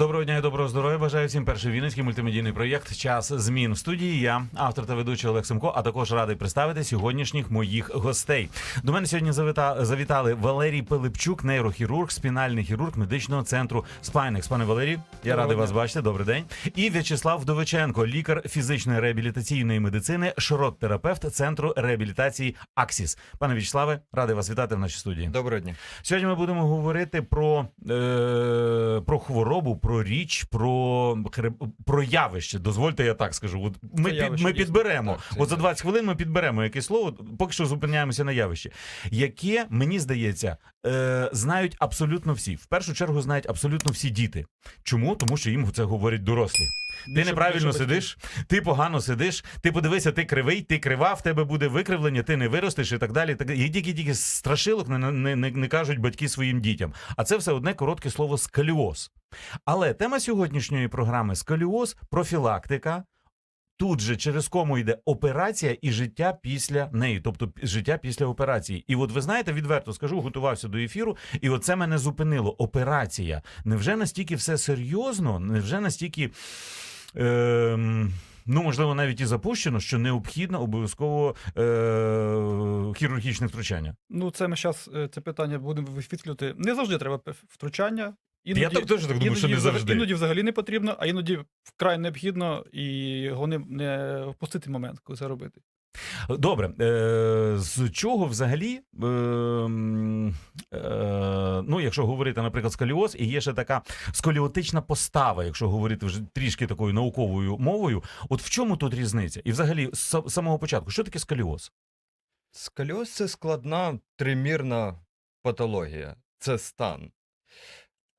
Доброго дня і доброго здоров'я. Бажаю всім перший вінницький мультимедійний проєкт Час змін в студії. Я автор та ведучий Олег Семко, а також радий представити сьогоднішніх моїх гостей. До мене сьогодні завіта... завітали Валерій Пилипчук, нейрохірург, спінальний хірург медичного центру Спайнекс. Пане Валерій, я Доброго радий дня. вас бачити. Добрий день. І В'ячеслав Вдовиченко, лікар фізичної реабілітаційної медицини, широт-терапевт центру реабілітації Аксіс. Пане В'ячеславе, радий вас вітати в нашій студії. Доброго дня. Сьогодні ми будемо говорити про, е, про хворобу, про річ, про, про явище. Дозвольте, я так скажу. От ми, під, ми підберемо. Так, От за явище. 20 хвилин ми підберемо якесь слово. Поки що зупиняємося на явищі, яке, мені здається, е, знають абсолютно всі. В першу чергу знають абсолютно всі діти. Чому? Тому що їм це говорять дорослі. Ти неправильно сидиш, ти погано сидиш, ти подивися, ти кривий, ти крива, в тебе буде викривлення, ти не виростеш і так далі. Так і тільки тільки страшилок не, не, не, не кажуть батьки своїм дітям. А це все одне коротке слово скаліоз. Але тема сьогоднішньої програми скаліоз, профілактика. Тут же через кому йде операція і життя після неї, тобто життя після операції. І от ви знаєте, відверто скажу, готувався до ефіру, і от це мене зупинило. Операція. Невже настільки все серйозно? Невже настільки. Ем... Ну, можливо, навіть і запущено, що необхідно обов'язково е- хірургічне втручання. Ну, це ми зараз це питання будемо висвітлювати. Не завжди треба втручання. Іноді, Я так теж так думаю, що не завжди. Іноді взагалі не потрібно, а іноді вкрай необхідно і його не, не впустити момент, коли це робити. Добре, е, з чого взагалі, е, е, ну, якщо говорити, наприклад, сколіоз, і є ще така сколіотична постава, якщо говорити вже трішки такою науковою мовою, от в чому тут різниця? І взагалі, з самого початку, що таке сколіоз? Сколіоз це складна тримірна патологія, це стан.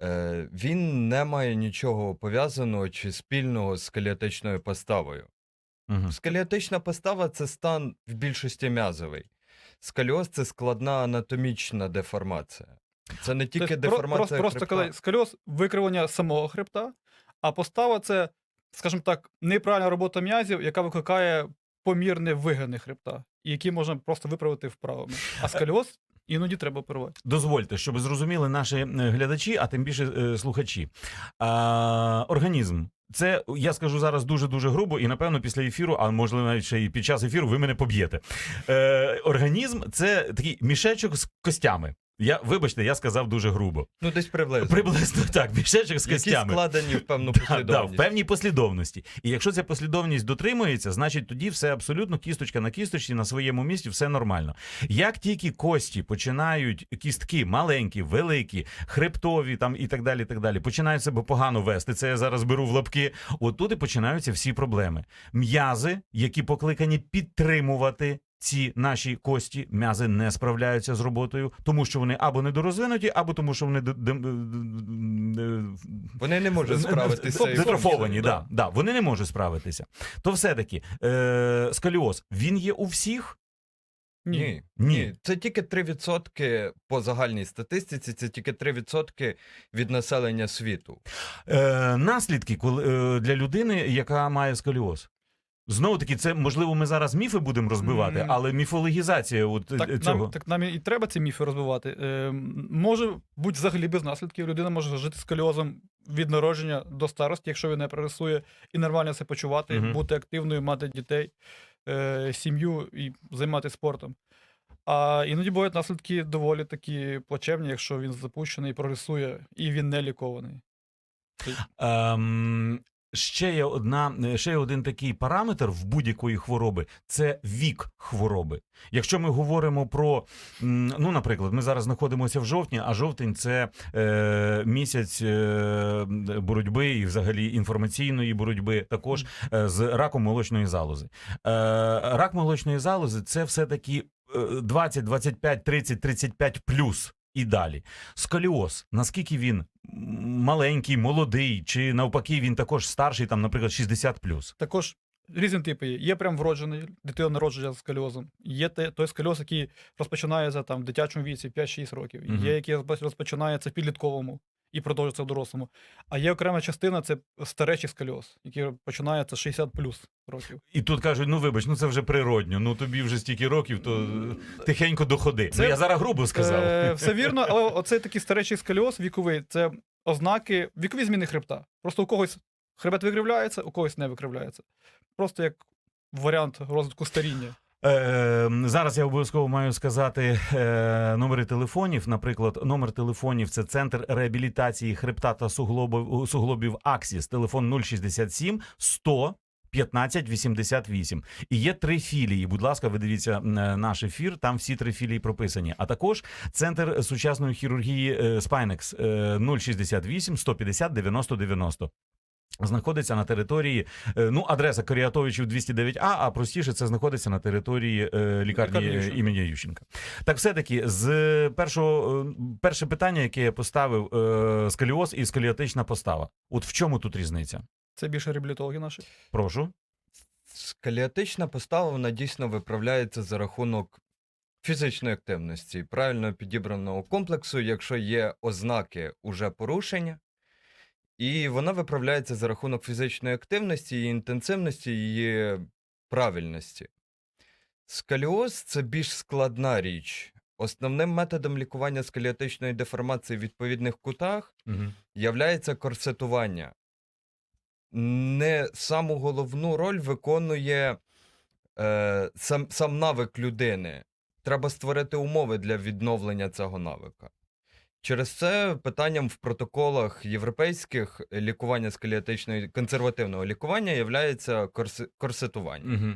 Е, він не має нічого пов'язаного чи спільного з скелетичною поставою. Угу. Скелетична постава це стан в більшості м'язовий. Сколіоз це складна анатомічна деформація. Це не тільки Тобто, про- деформація. просто, просто хребта. коли скольоз викривлення самого хребта, а постава це, скажімо так, неправильна робота м'язів, яка викликає помірне вигини хребта, і які можна просто виправити вправами. А скольоз іноді треба порвати. Дозвольте, щоб зрозуміли наші е, глядачі, а тим більше е, слухачі. А, організм. Це я скажу зараз дуже дуже грубо, і напевно після ефіру, а можливо навіть ще і під час ефіру, ви мене поб'єте. Е, організм це такий мішечок з костями. Я вибачте, я сказав дуже грубо. Ну, десь приблизно. Приблизно так, мішечок з Які складені в певну Да, да, в певній послідовності. І якщо ця послідовність дотримується, значить тоді все абсолютно кісточка на кісточці на своєму місці, все нормально. Як тільки кості починають кістки маленькі, великі, хребтові там і так далі, і так далі, починають себе погано вести. Це я зараз беру в лапки. Отут і починаються всі проблеми. М'язи, які покликані підтримувати. Ці наші кості м'язи не справляються з роботою, тому що вони або недорозвинуті, або тому, що вони Вони не можуть справитися. Детрофовані, да, да, вони не можуть справитися. То все-таки е, сколіоз, він є у всіх? Ні. Ні. Ні. Це тільки 3% по загальній статистиці, це тільки 3% від населення світу. Е, наслідки коли, е, для людини, яка має сколіоз. Знову таки, це можливо, ми зараз міфи будемо розбивати, М. але міфологізація от, е, Так цього. нам, так нам і треба ці міфи розбивати. Е, може бути взагалі без наслідків. Людина може жити з сколіозом від народження до старості, якщо він не прогресує, і нормально себе почувати, Мгм. бути активною, мати дітей, е, сім'ю і займатися спортом. А іноді бувають наслідки доволі такі плачевні, якщо він запущений, прогресує і він не лікований. Ем, ще є одна, ще є один такий параметр в будь-якої хвороби це вік хвороби. Якщо ми говоримо про, ну, наприклад, ми зараз знаходимося в жовтні, а жовтень це е, місяць е, боротьби і взагалі інформаційної боротьби, також е, з раком молочної залози. Е, рак молочної залози це все-таки е, 20, 25, 30, 35 плюс. І далі. Сколіоз, наскільки він маленький, молодий, чи навпаки, він також старший, там, наприклад, 60 плюс. Також різні типи є. Є прям вроджений, дитина народження з сколіозом. Є той сколіоз, який розпочинається там в дитячому віці 5-6 років. Є, який розпочинається в підлітковому і продовжується в дорослому. А є окрема частина це старечий сколіоз, який починається 60 плюс років. І тут кажуть: ну вибач, ну це вже природньо. Ну тобі вже стільки років, то е, тихенько доходи. Це- ну, я зараз грубо сказав. Е, все вірно, але оцей такий старечий сколіоз віковий це ознаки, вікові зміни хребта. Просто у когось хребет викривляється, у когось не викривляється. Просто як варіант розвитку старіння. Е, зараз я обов'язково маю сказати е, номери телефонів. Наприклад, номер телефонів це центр реабілітації хребта та суглобів, суглобів Аксіс. Телефон 067 100 15 88. І є три філії. Будь ласка, ви дивіться е, наш ефір. Там всі три філії прописані. А також центр сучасної хірургії е, е, 068 150 90 90. Знаходиться на території, е, ну, адреса Коріатовичів 209А, а простіше це знаходиться на території е, лікарні Лікарні е, Ющенка. імені Ющенка. Так, все-таки, з першого перше питання, яке я поставив: е, сколіоз і сколіотична постава. От в чому тут різниця? Це більше реабілітологи наші. Прошу. Скелетична постава вона дійсно виправляється за рахунок фізичної активності, правильно підібраного комплексу, якщо є ознаки уже порушення. І вона виправляється за рахунок фізичної активності, її інтенсивності, її правильності. Скаліоз це більш складна річ. Основним методом лікування скелетичної деформації в відповідних кутах Угу. являється корсетування. Не саму головну роль виконує е, сам, сам навик людини. Треба створити умови для відновлення цього навика. Через це питанням в протоколах європейських лікування скелетичної консервативного лікування є корсетування. Угу.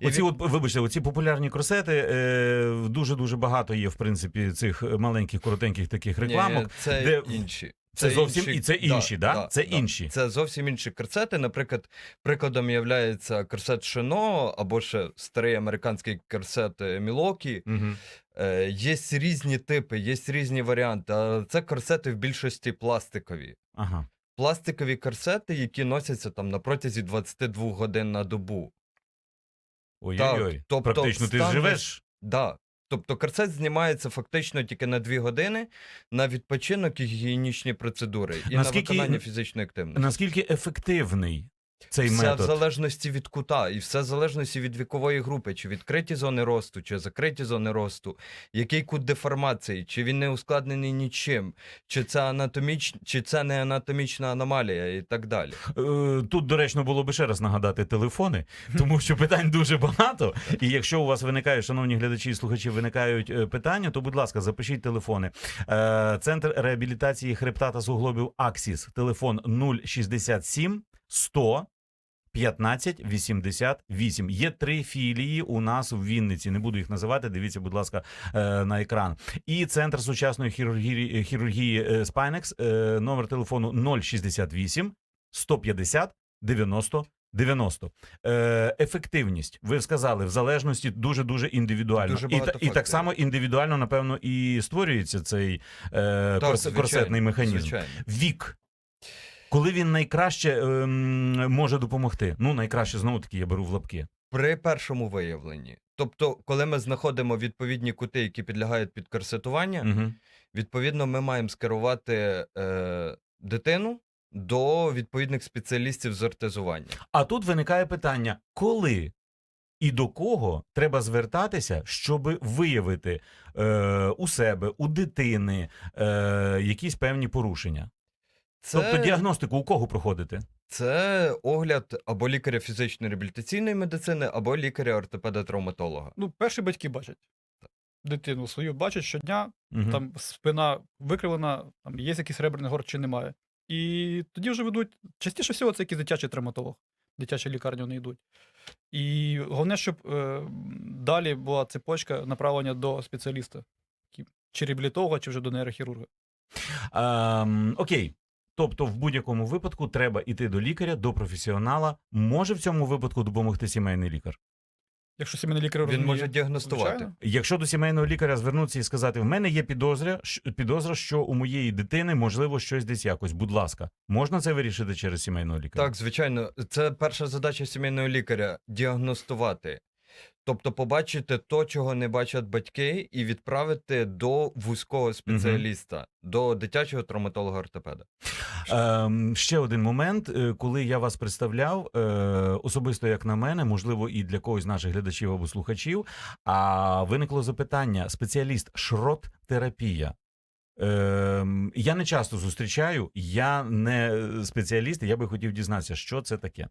І Оці, від- от, вибачте, оці популярні корсети е, дуже дуже багато є, в принципі, цих маленьких коротеньких таких рекламок. Ні, це де- інші. Це зовсім і це інші, да? Це інші. Це зовсім інші корсети. Наприклад, прикладом є корсет Шино або ще старий американський корсет е, Мілокі. Угу. Е, є різні типи, є різні варіанти. Це корсети в більшості пластикові. Ага. Пластикові корсети, які носяться там на протязі 22 годин на добу. Ой-ой-ой. Так, тобто Практично ти живеш. Да. Тобто корсет знімається фактично тільки на 2 години на відпочинок і гігієнічні процедури і Наскільки- на виконання фізичної активності. Наскільки ефективний цей все метод? в залежності від кута, і все в залежності від вікової групи, чи відкриті зони росту, чи закриті зони росту, який кут деформації, чи він не ускладнений нічим, чи це анатоміч... чи це не анатомічна аномалія, і так далі. Е, Тут доречно було би ще раз нагадати телефони, тому що питань дуже багато. І якщо у вас виникає, шановні глядачі і слухачі, виникають е, питання, то будь ласка, запишіть телефони. Е, Центр реабілітації хребта та суглобів Аксіс. Телефон 067 100 15 88. Є три філії у нас в Вінниці. Не буду їх називати. Дивіться, будь ласка, е, на екран. І центр сучасної хірургії, хірургії е, Spinex. е, Номер телефону 068 150 90 90. Е, ефективність. Ви сказали, в залежності дуже дуже індивідуально. Дуже і, і так само індивідуально, напевно, і створюється цей е, звичайно, корсетний механізм. Звичайно. Вік. Коли він найкраще ем, може допомогти. Ну, найкраще знову таки я беру в лапки. При першому виявленні. Тобто, коли ми знаходимо відповідні кути, які підлягають під корсетування, Угу. Відповідно, ми маємо скерувати е, дитину до відповідних спеціалістів з ортезування. А тут виникає питання: коли і до кого треба звертатися, щоб виявити е, у себе, у дитини е, якісь певні порушення? Це, Тобто діагностику у кого проходити? це огляд або лікаря фізичної реабілітаційної медицини, або лікаря ортопеда-травматолога. Ну, перші батьки бачать. Дитину свою бачать щодня, Мгм. там спина викривлена, там є якийсь реберний горд чи немає. І тоді вже ведуть. Частіше всього, це якийсь дитячий травматолог, дитяча лікарня вони йдуть. І головне, щоб е, далі була цепочка направлення до спеціаліста, чи реабілітолога, чи вже до нейрохірурга. Ем, окей. Тобто, в будь-якому випадку треба йти до лікаря, до професіонала. Може в цьому випадку допомогти сімейний лікар. Якщо сімейний лікар Він розуміє, може діагностувати. звичайно. Якщо до сімейного лікаря звернутися і сказати: в мене є підозра, щ- підозра, що у моєї дитини можливо щось десь якось. Будь ласка, можна це вирішити через сімейного лікаря? Так, звичайно, це перша задача сімейного лікаря діагностувати. Тобто побачити то, чого не бачать батьки, і відправити до вузького спеціаліста, до дитячого травматолога-ортопеда. Ем, ще один момент, Е, коли я вас представляв, е, особисто як на мене, можливо, і для когось з наших глядачів або слухачів. А виникло запитання: спеціаліст шрот-терапія. Ем, я не часто зустрічаю, я не спеціаліст, і я би хотів дізнатися, що це таке.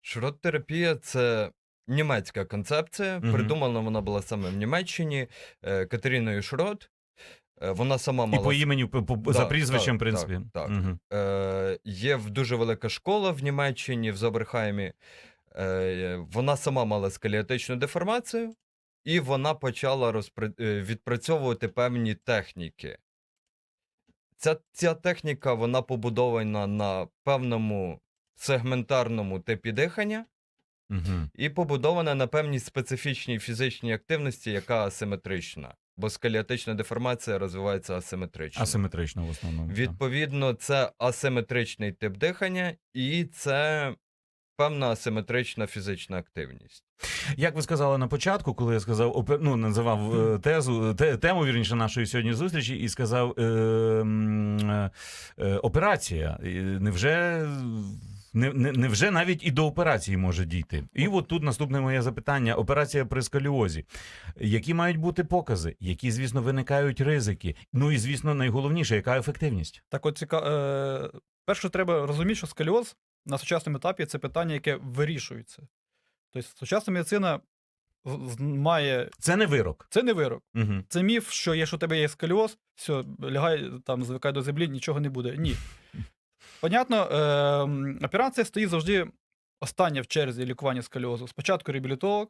Шрот-терапія це німецька концепція. Мгм. Придумана вона була саме в Німеччині е, Катериною Шрот. Е, Вона сама І мала по імені, по, по- за прізвищем, в принципі. так, так. Мгм. Е, є дуже велика школа в Німеччині, в Зоберхаймі. Е, вона сама мала скеліотичну деформацію, і вона почала розпри... е, відпрацьовувати певні техніки. Ця, ця техніка вона побудована на певному сегментарному типі дихання Мгм. і побудована на певній специфічній фізичній активності, яка асиметрична. Бо скеліотична деформація розвивається асиметрично. Асиметрично в основному. Відповідно, це асиметричний тип дихання, і це певна асиметрична фізична активність. Як ви сказали на початку, коли я сказав ну, називав е, тезу те, тему вірніше нашої сьогодні зустрічі, і сказав е, е, операція. Невже не, не, невже навіть і до операції може дійти? І от тут наступне моє запитання: операція при сколіозі. Які мають бути покази? Які, звісно, виникають ризики? Ну і звісно, найголовніше, яка ефективність? Так от ціка... е... перше, треба розуміти, що сколіоз на сучасному етапі це питання, яке вирішується. Тобто, сучасна медицина має. Це не вирок. Це не вирок. Угу. Це міф, що якщо у тебе є сколіоз, все, лягай там, звикай до землі, нічого не буде. Ні. Понятно, е, операція стоїть завжди остання в черзі лікування сколіозу. Спочатку реабілітолог,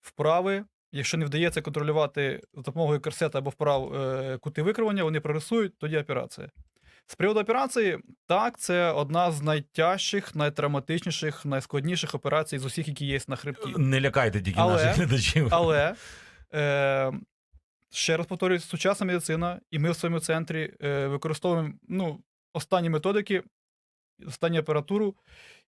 вправи. Якщо не вдається контролювати за допомогою корсета або вправ е, кути викривлення, вони прогресують, тоді операція. З приводу операції, так, це одна з найтяжчих, найтравматичніших, найскладніших операцій з усіх, які є на хребті. Не лякайте тільки Але- наших глядачів. Але е, ще раз повторюю, сучасна медицина, і ми в своєму центрі е, використовуємо ну, останні методики, останню апаратуру,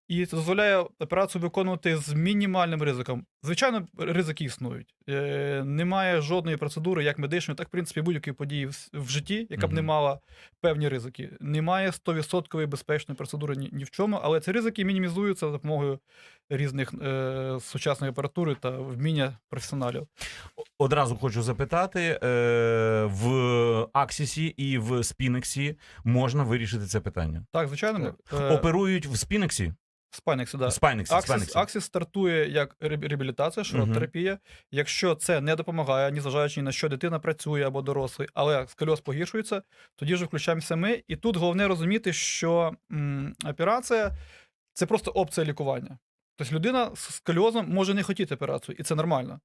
і це дозволяє операцію виконувати з мінімальним ризиком. Звичайно, ризики існують. Е, немає жодної процедури, як медичної, так, в принципі, будь-якої події в, в житті, яка б не мала певні ризики. Немає 100% безпечної процедури ні, ні в чому, але ці ризики мінімізуються за допомогою різних е, сучасної апаратури та вміння професіоналів. Одразу хочу запитати: е, в Аксісі і в Спінексі можна вирішити це питання. Так, звичайно, Так. Е, Оперують в Спінексі? Спайнекс, да. Спайнексі, Аксіс, Спайнексі. Аксіс стартує як ре- реабілітація, шрот-терапія. Якщо це не допомагає, ні зважаючи ні на що дитина працює або дорослий, але сколіоз погіршується, тоді вже включаємося ми. І тут головне розуміти, що м, операція це просто опція лікування. Тобто людина з сколіозом може не хотіти операцію, і це нормально.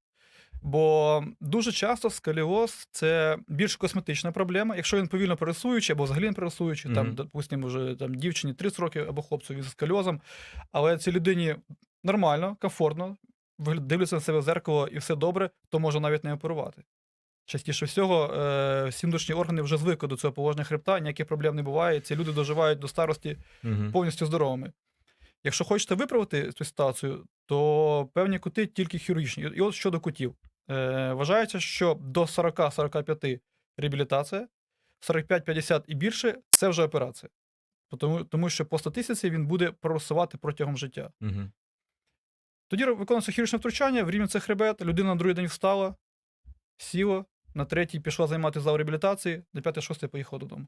Бо дуже часто сколіоз це більш косметична проблема. Якщо він повільно пересуючий або взагалі не пересуючий, там, допустимо, вже там дівчині 30 років або хлопцю зі сколіозом, але цій людині нормально, комфортно, дивляться на себе в зеркало і все добре, то може навіть не оперувати. Частіше всього, е, сімдушні органи вже звикли до цього положення хребта, ніяких проблем не буває. Ці люди доживають до старості Мгм. повністю здоровими. Якщо хочете виправити цю ситуацію, то певні кути тільки хірургічні. І от щодо кутів. Е, вважається, що до 40-45 реабілітація, 45-50 і більше це вже операція. Тому, тому що по статистиці він буде проросувати протягом життя. Мгм. Тоді виконується хірургічне втручання, врівнюється хребет, людина на другий день встала, сіла, на третій пішла займатися зал реабілітації, на п'яте шосте поїхала додому.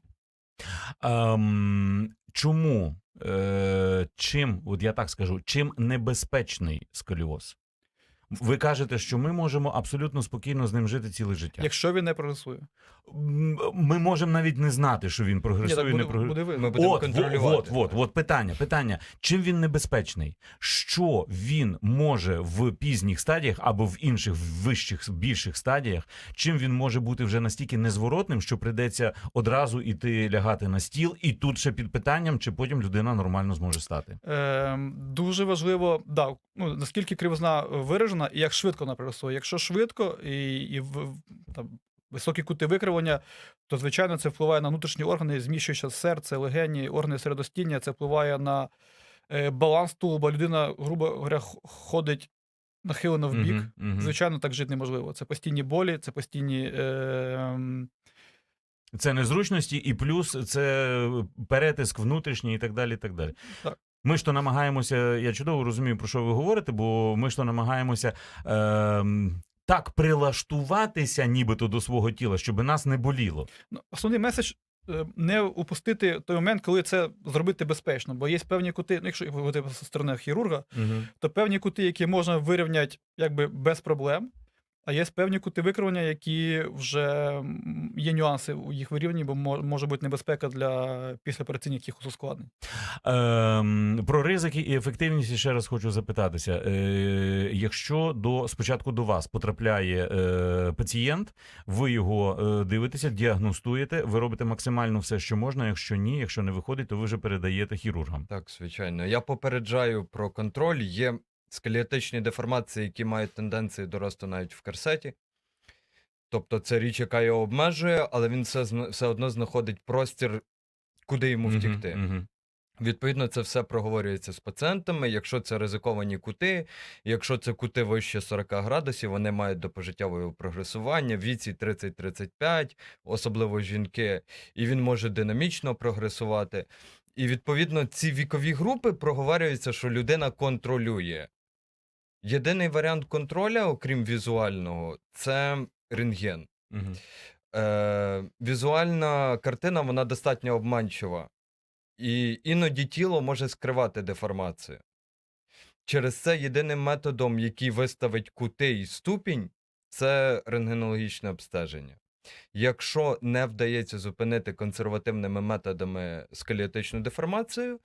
Ем, чому? Е, чим, от я так скажу, чим небезпечний сколіоз? Ви кажете, що ми можемо абсолютно спокійно з ним жити ціле життя. Якщо він не прогресує. Ми можемо навіть не знати, що він Ні, прогресує, так не буде, прогресує. буде. Ми будемо От, контролювати. от, от, от питання, питання. Чим він небезпечний? Що він може в пізніх стадіях або в інших вищих, більших стадіях, чим він може бути вже настільки незворотним, що прийдеться одразу іти лягати на стіл, і тут ще під питанням, чи потім людина нормально зможе стати. Е, дуже важливо, да, ну, наскільки кривизна виражена і як швидко вона прогресує. Якщо швидко і, і там, високі кути викривлення, то звичайно це впливає на внутрішні органи, зміщуючи серце, легені, органи середостіння, це впливає на е, баланс тулуба. Людина, грубо говоря, ходить нахилено в бік. Мгм, мгм. Звичайно, так жити неможливо. Це постійні болі, це постійні. Е, Це незручності, і плюс це перетиск внутрішній і так далі. І так далі. Так. Ми ж то намагаємося, я чудово розумію, про що ви говорите, бо ми ж то намагаємося ем, так прилаштуватися, нібито до свого тіла, щоб нас не боліло. Ну, Основний меседж е, не упустити той момент, коли це зробити безпечно. Бо є певні кути, ну, якщо говорити зі сторони хірурга, то певні кути, які можна вирівняти якби без проблем. А є певні кути викривлення, які вже є нюанси у їх вирівнянні, бо може бути небезпека для післяопераційних якихось ускладнень. Ем, про ризики і ефективність ще раз хочу запитатися. Е, якщо до спочатку до вас потрапляє е, пацієнт, ви його е, дивитеся, діагностуєте, ви робите максимально все, що можна. Якщо ні, якщо не виходить, то ви вже передаєте хірургам. Так, звичайно. Я попереджаю про контроль. Є скелетичні деформації, які мають тенденції до росту навіть в корсеті. Тобто це річ, яка його обмежує, але він все, все одно знаходить простір, куди йому втікти. мгм. Відповідно, це все проговорюється з пацієнтами. Якщо це ризиковані кути, якщо це кути вище 40 градусів, вони мають до пожиттєвого прогресування в віці 30-35, особливо жінки, і він може динамічно прогресувати. І відповідно ці вікові групи проговорюються, що людина контролює. Єдиний варіант контроля, окрім візуального, це рентген. Мгм. Е, візуальна картина вона достатньо обманчива, і іноді тіло може скривати деформацію. Через це єдиним методом, який виставить кути і ступінь, це рентгенологічне обстеження. Якщо не вдається зупинити консервативними методами скелетичну деформацію,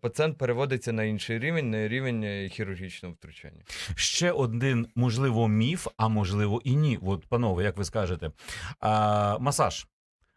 пацієнт переводиться на інший рівень, на рівень е, хірургічного втручання. Ще один, можливо, міф, а можливо і ні. От, панове, як ви скажете, а, масаж.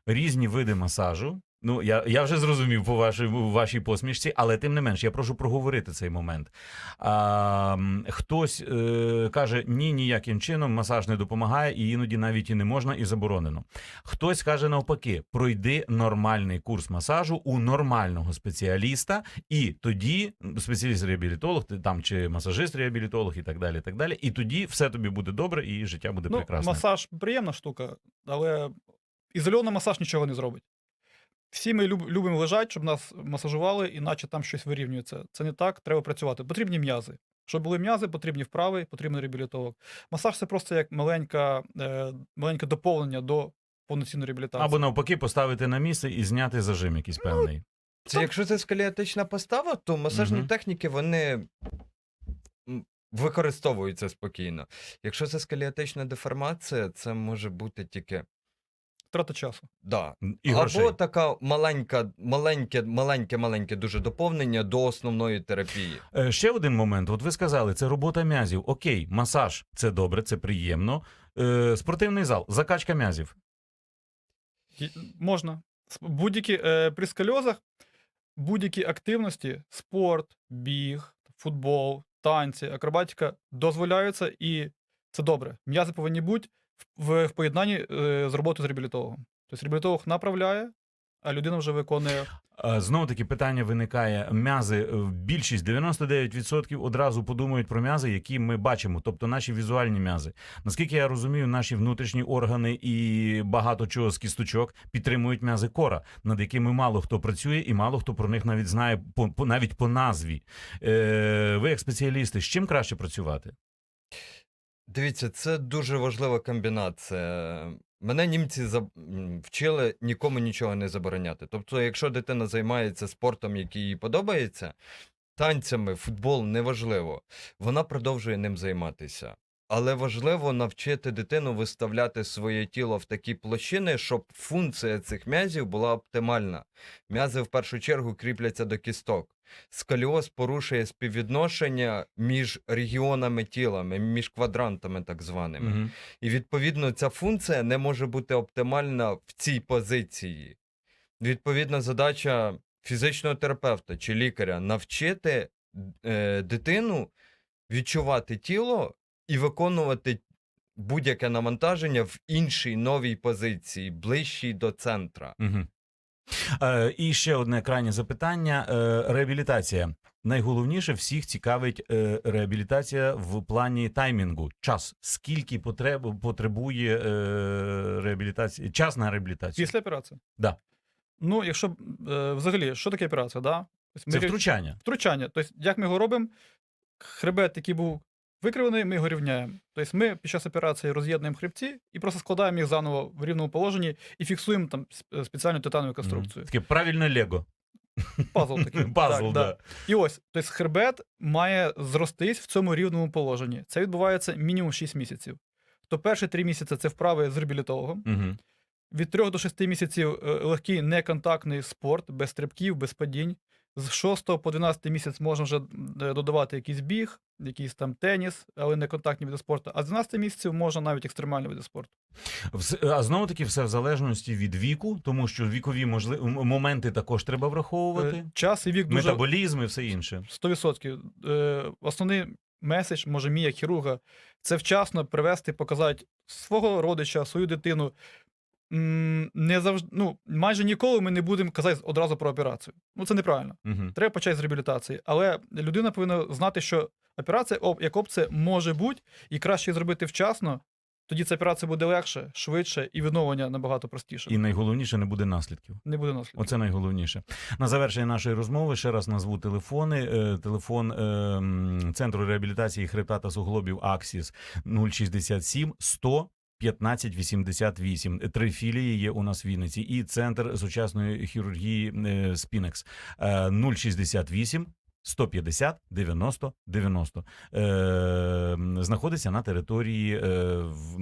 Різні види масажу. Ну, я, я вже зрозумів по вашій, вашій посмішці, але тим не менш, я прошу проговорити цей момент. А, хтось е, каже, ні, ніяким чином масаж не допомагає, і іноді навіть і не можна, і заборонено. Хтось каже навпаки: пройди нормальний курс масажу у нормального спеціаліста, і тоді спеціаліст-реабілітолог, там чи масажист-реабілітолог, і так далі. І так далі. І тоді все тобі буде добре, і життя буде Ну, прекрасне. масаж приємна штука, але ізольований масаж нічого не зробить. Всі ми люб, любимо лежати, щоб нас масажували, іначе там щось вирівнюється. Це не так, треба працювати. Потрібні м'язи. Щоб були м'язи, потрібні вправи, потрібен реабілітолог. Масаж це просто як маленька, е, маленьке доповнення до повноцінної реабілітації. Або навпаки, поставити на місце і зняти зажим якийсь певний. Це якщо це скелетична постава, то масажні Мгм. техніки вони м, використовуються спокійно. Якщо це скелетична деформація, це може бути тільки Втрата часу. да. І грошей. або така маленька, маленьке, маленьке, маленьке дуже доповнення до основної терапії. Е, Ще один момент. От ви сказали, це робота м'язів. Окей, масаж це добре, це приємно. Е, спортивний зал, закачка м'язів. Можна. Будь-які е, при скольозах, будь-які активності, спорт, біг, футбол, танці, акробатика дозволяються, і це добре. М'язи повинні бути в, в поєднанні е, з роботою з реабілітологом. Тобто реабілітолог направляє, а людина вже виконує. Знову таки питання виникає: м'язи. е, Більшість 99% одразу подумають про м'язи, які ми бачимо, тобто наші візуальні м'язи. Наскільки я розумію, наші внутрішні органи і багато чого з кісточок підтримують м'язи кора, над якими мало хто працює, і мало хто про них навіть знає по, навіть по назві. Е, ви, як спеціалісти, з чим краще працювати? Дивіться, це дуже важлива комбінація. Мене німці за- вчили нікому нічого не забороняти. Тобто, якщо дитина займається спортом, який їй подобається, танцями, футбол неважливо, вона продовжує ним займатися. Але важливо навчити дитину виставляти своє тіло в такі площини, щоб функція цих м'язів була оптимальна. М'язи в першу чергу кріпляться до кісток. Сколіоз порушує співвідношення між регіонами тілами, між квадрантами так званими. Мгм. І відповідно ця функція не може бути оптимальна в цій позиції. Відповідна задача фізичного терапевта чи лікаря навчити е, дитину відчувати тіло і виконувати будь-яке навантаження в іншій новій позиції, ближчій до центра. Угу. Е, і ще одне крайнє запитання: е, реабілітація. Найголовніше всіх цікавить е, реабілітація в плані таймінгу. Час. Скільки потреб, потребує е, реабілітації? Час на реабілітацію? Після операції. Да. Ну, якщо е, взагалі, що таке операція? Да? Тобто Це ми- втручання. втручання. Тобто, як ми його робимо? Хребет, який був викривлений, ми його рівняємо. Тобто ми під час операції роз'єднуємо хребці і просто складаємо їх заново в рівному положенні і фіксуємо там спеціальну титанову конструкцію. Таке правильне Лего. Пазл такий. Пазл, Так, да. І ось, тобто хребет має зростись в цьому рівному положенні. Це відбувається мінімум 6 місяців. То перші 3 місяці це вправи з реабілітологом. Угу. Від 3 до 6 місяців е, легкий неконтактний спорт, без стрибків, без падінь. З 6 по 12 місяць можна вже додавати якийсь біг, якийсь там теніс, але не контактні види спорту. А з 12 місяців можна навіть екстремальні види спорту. А знову таки, все в залежності від віку, тому що вікові можли... моменти також треба враховувати. Е, Час і вік дуже Метаболізм і все інше. 100%. Е, Основний меседж, може, мій як хірурга, це вчасно привести, показати свого родича, свою дитину. Не завжди, ну, майже ніколи ми не будемо казати одразу про операцію. Ну, це неправильно. Угу. Треба почати з реабілітації. Але людина повинна знати, що операція, оп- як опція, може бути, і краще зробити вчасно. Тоді ця операція буде легше, швидше і відновлення набагато простіше. І найголовніше не буде наслідків. Не буде наслідків. Оце найголовніше. На завершення нашої розмови ще раз назву телефони. Е, Телефон е, Центру реабілітації хребта та суглобів Аксіс 067 100 1588. Три філії є у нас в Вінниці. І центр сучасної хірургії е, Спінекс Е, 068 150 90 90. Е, знаходиться на території е, в,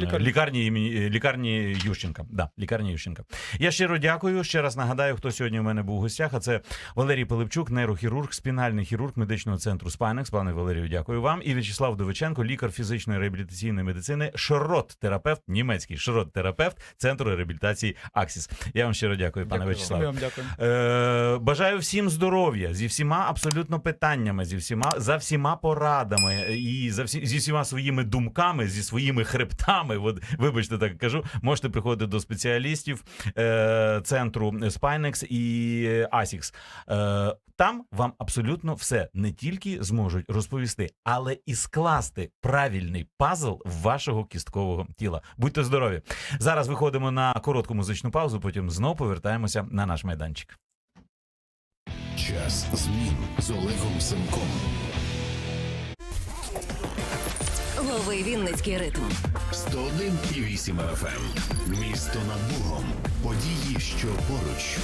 Лікарні. лікарні імені лікарні Ющенка. Да, лікарні Ющенка. Я щиро дякую. Ще раз нагадаю, хто сьогодні у мене був у гостях. А це Валерій Пилипчук, нейрохірург, спінальний хірург медичного центру Спайнекс. Пане Валерію, дякую вам. І В'ячеслав Довиченко, лікар фізичної реабілітаційної медицини, широт-терапевт, німецький широт-терапевт центру реабілітації Аксіс. Я вам щиро дякую, пане Дякую. В'ячеславе. Дякуємо. Е, бажаю всім здоров'я зі всіма абсолютно питаннями, зі всіма за всіма порадами і за всі зі всіма своїми думками, зі своїми хребтами. От, вибачте, так кажу. Можете приходити до спеціалістів е, центру Spinex і ASICS. Е, там вам абсолютно все не тільки зможуть розповісти, але і скласти правильний пазл вашого кісткового тіла. Будьте здорові! Зараз виходимо на коротку музичну паузу, потім знову повертаємося на наш майданчик. Час змін з Олегом Семком. Лови Вінницький ритм. 101,8 FM. Місто над Богом. Події, що поруч.